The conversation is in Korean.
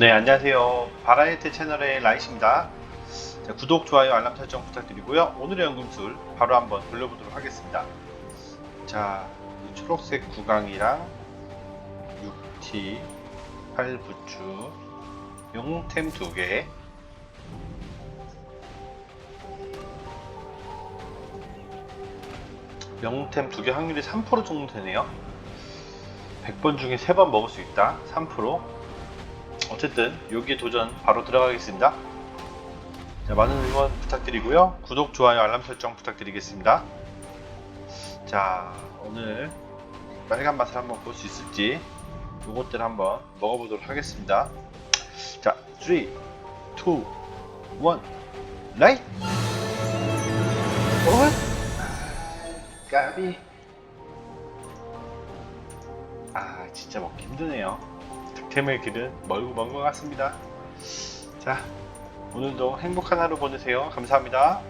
네, 안녕하세요. 바라이트 채널의 라이시입니다. 자, 구독, 좋아요, 알람 설정 부탁드리고요. 오늘의 연금술 바로 한번 돌려보도록 하겠습니다. 자, 이 초록색 구강이랑 6T, 8부추, 용템 2개, 명템 2개 확률이 3% 정도 되네요. 100번 중에 3번 먹을 수 있다. 3%. 어쨌든 여기에 도전 바로 들어가겠습니다. 자, 많은 응원 부탁드리고요. 구독, 좋아요, 알람 설정 부탁드리겠습니다. 자, 오늘 빨간 맛을 한번 볼 수 있을지 요것들 한번 먹어보도록 하겠습니다. 자, 3, 2, 1, 라이트! 어? 까비. 아, 진짜 먹기 힘드네요. 득템의 길은 멀고 먼 것 같습니다. 자, 오늘도 행복한 하루 보내세요. 감사합니다.